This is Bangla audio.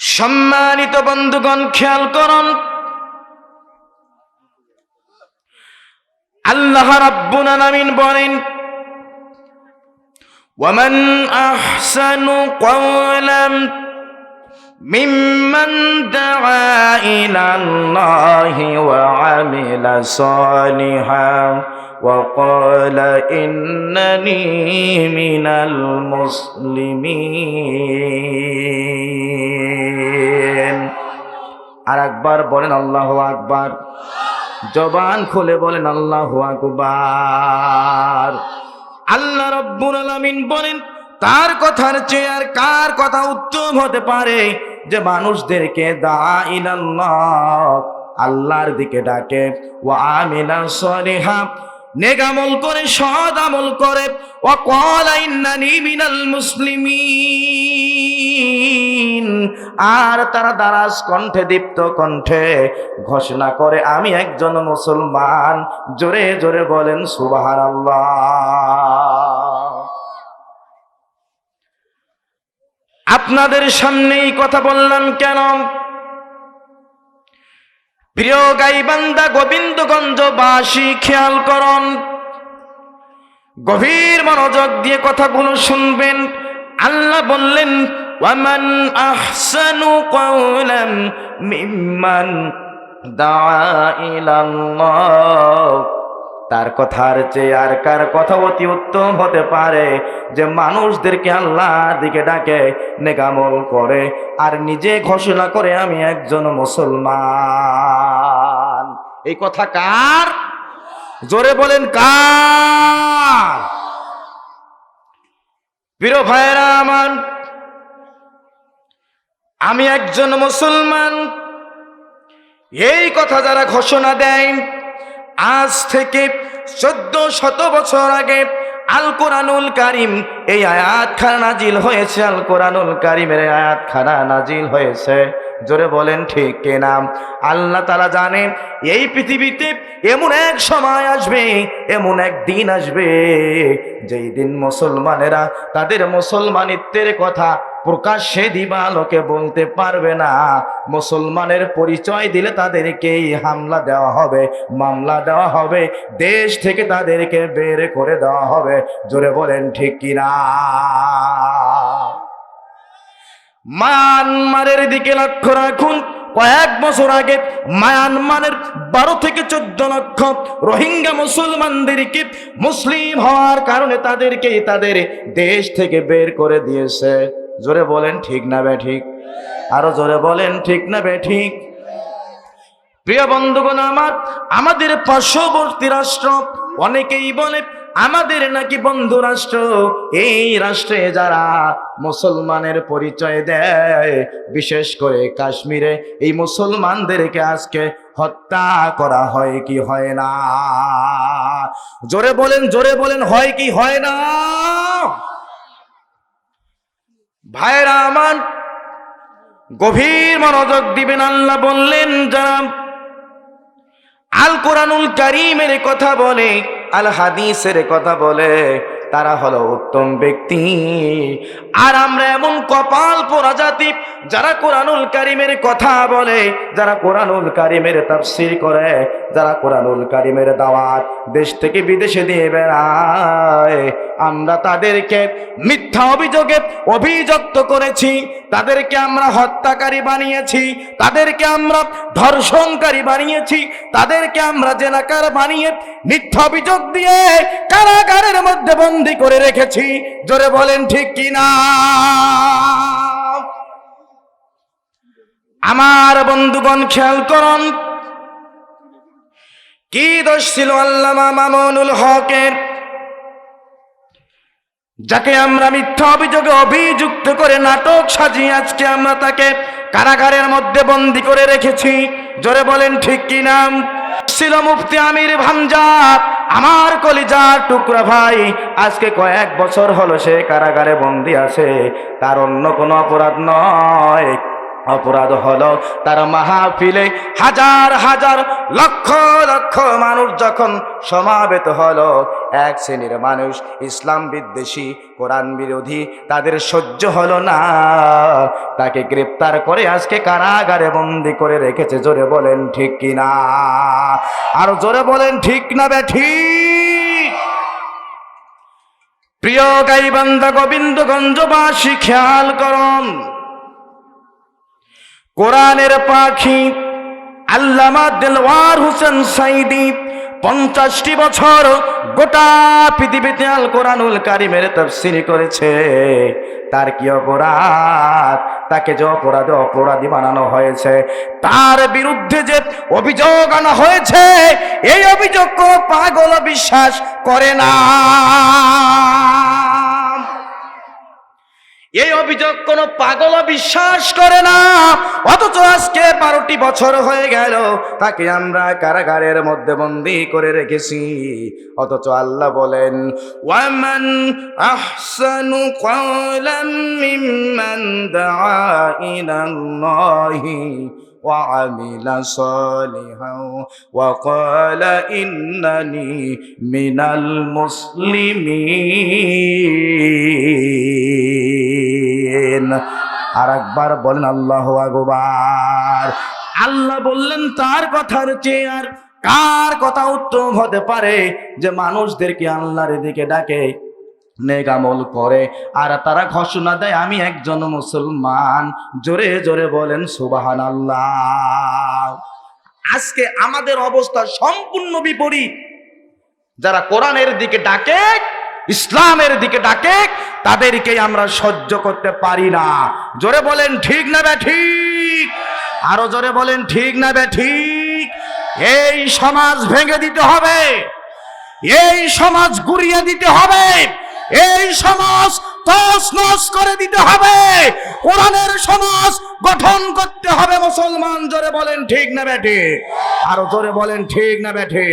সম্মানিত বন্ধুগণ খেয়াল করুন আল্লাহ রাব্বুল আলামিন বলেন ومن أحسن قولا ممن دعا إلى الله وعمل صالحا وقال إنني من المسلمين আর একবার বলেন আল্লাহ আকবার। জবান খুলে বলেন আল্লাহ আকবার। আল্লাহ রব্বুল আলামিন বলেন, তার কথার চেয়ে আর কার কথা উত্তম হতে পারে? যে মানুষদেরকে দা ইলাল্লাহ, আল্লাহর দিকে ডাকে। ও আমিলা সলিহা নেগামল করে সদ আমল করে। ও কলা ইন্নানি মিনাল মুসলিমিন। আর তারা দারাজ কণ্ঠে, দীপ্ত কণ্ঠে ঘোষণা করে, আমি একজন মুসলমান। জোরে জোরে বলেন সুবাহার আপনাদের সামনেই কথা বললাম কেন? প্রিয় গাইবান্দা গোবিন্দগঞ্জ বাসী খেয়াল করন। গভীর মনোযোগ দিয়ে কথাগুলো শুনবেন। আল্লাহ বললেন ওয়ামান আহসানু কওলাম মিম্মান দাআ ইলাল্লাহ তার কথার চেয়ে আর কার কথা অতি উত্তম হতে পারে? যে মানুষদেরকে আল্লাহ দিকে ডাকে, নেকামল করে, আর নিজে ঘোষণা করে আমি একজন মুসলমান। এই কথা কার? জোরে বলেন কার? প্রিয় ভাইরা আমার আমি একজন মুসলমান। এই কথা যারা ঘোষণা দেয়, আজ থেকে চোদ্দ শত বছর আগে আল কোরআনুল কারিম এই আয়াত খানা নাজিল হয়েছে। আল কোরআনুল কারিমের আয়াত খানা নাজিল হয়েছে। জোরে বলেন ঠিক কিনা আল্লাহ তারা জানেন এই পৃথিবীতে এমন এক সময় আসবে, এমন এক দিন আসবে, যেই দিন মুসলমানেরা তাদের মুসলমানিত্বের কথা প্রকাশ্যে দিবালোকে বলতে পারবে না। মুসলমানের পরিচয় দিলে তাদেরকেই হামলা দেওয়া হবে, মামলা দেওয়া হবে, দেশ থেকে তাদেরকে বের করে দেওয়া হবে। জোরে বলেন, ঠিক কিনা? মায়ানমারের দিকে লক্ষ্য রাখুন, কয়েক বছর আগে মায়ানমারের বারো থেকে চোদ্দ লক্ষ রোহিঙ্গা মুসলমানদেরকে মুসলিম হওয়ার কারণে তাদেরকে তাদের দেশ থেকে বের করে দিয়েছে। জোরে বলেন, ঠিক না বে ঠিক? আরও জোরে বলেন, ঠিক না বে ঠিক? প্রিয় বন্ধুগণ, আমার, আমাদের পার্শ্ববর্তী রাষ্ট্র, অনেকেই বলে আমাদের নাকি বন্ধু রাষ্ট্র। এই রাষ্ট্রে যারা মুসলমানের পরিচয় দেয়, বিশেষ করে কাশ্মীরে, এই মুসলমানদেরকে আজকে হত্যা করা হয় কি হয় না? জোরে বলেন জোরে বলেন, হয় কি হয় না? ভাইরা আমার, গভীর মনোযোগ দিবেন, আল্লাহ বললেন, যারা আল কোরআনুল কারিমের কথা বলে, আল হাদিসের কথা বলে তারা হলো উত্তম ব্যক্তি। আর আমরা এমন কপাল পোড়া জাতি, যারা কোরআনুল কারিমের কথা বলে, যারা কোরআনুল কারিমের তাফসির করে, যারা কোরআনুল কারিমের দাওয়াত দেশ থেকে বিদেশে দিয়ে বেড়ায়। আমরা তাদেরকে মিথ্যা অভিযোগে অভিযুক্ত করেছি তাদেরকে আমরা হত্যাকারী বানিয়েছি, তাদেরকে আমরা ধর্ষণকারী বানিয়েছি, তাদেরকে আমরা জেনাকার বানিয়ে মিথ্যা অভিযোগ দিয়ে কারাগারের মধ্যে বন্দি করে রেখেছি। জোরে বলেন ঠিক কিনা আমার বন্ধুগণ, খেয়াল করুন। কি দোষ ছিল আল্লামা মামুনুল হকের? যাকে আমরা মিথ্যা অভিযোগে অভিযুক্ত করে নাটক সাজিয়ে আজকে আমরা তাকে কারাগারের মধ্যে বন্দি করে রেখেছি। জোরে বলেন, ঠিক কি নাম ছিল মুফতি আমির ভামজা আমার কলিজার টুকরা ভাই। আজকে কয়েক বছর হলো সে কারাগারে বন্দি আছে। তার অন্য কোনো অপরাধ নয়। অপরাধ হলো তার মাহফিলে হাজার হাজার লক্ষ লক্ষ মানুষ যখন সমাবেত হলো এক শ্রেণির মানুষ, ইসলাম বিদ্বেষী, কোরআন বিরোধী, তাদের সহ্য হলো না। তাকে গ্রেপ্তার করে আজকে কারাগারে বন্দি করে রেখেছে। জোরে বলেন, ঠিক কিনা আর জোরে বলেন, ঠিক না বে, ঠিক? প্রিয় গাইবান্ধা গোবিন্দগঞ্জবাসী, খেয়াল করুন। কোরআনের পাখি আল্লামা দেলওয়ার হোসেন সাইদি পঞ্চাশটি বছর গোটা পৃথিবীতে আল কোরআনুল কারিমের তফসিল করেছে। তার কি অপরাধ? তাকে যে অপরাধে অপরাধী বানানো হয়েছে। তার বিরুদ্ধে যে অভিযোগ আনা হয়েছে, এই অভিযোগ কোনো পাগল বিশ্বাস করে না। এই অভিযোগ কোনো পাগল বিশ্বাস করে না অথচ আজকে বারোটি বছর হয়ে গেল তাকে আমরা কারাগারের মধ্যে বন্দি করে রেখেছি অথচ আল্লাহ বলেন ওয়ামান আহসানু কওলাম মিম্মান দাআ ইলাল্লাহি وعمل صالحا وقال إنني من المسلمين আর একবার বলেন আল্লাহ আকবার। আল্লাহ বললেন, তার কথার চেয়ে আর কার কথা উত্তম হতে পারে যে মানুষদেরকে আল্লাহর দিকে ডাকে নেগামল করে? আর তারা ঘোষণা দেয়, আমি একজন মুসলমান। জোরে জোরে বলেন সুবাহান আল্লাহ আজকে আমাদের অবস্থা সম্পূর্ণ বিপরীত। যারা কোরআনের দিকে ডাকে, ইসলামের দিকে ডাকে তাদেরকে আমরা সহ্য করতে পারি না। জোরে বলেন, ঠিক না ঠিক? আরও জোরে বলেন, ঠিক না ঠিক? এই সমাজ ভেঙে দিতে হবে। এই সমাজ গুড়িয়ে দিতে হবে। এই সমাজ তস নস করে দিতে হবে। কোরআনের সমাজ গঠন করতে হবে মুসলমান। জোরে বলেন, ঠিক না বেঠে আরও জোরে বলেন, ঠিক না বেঠে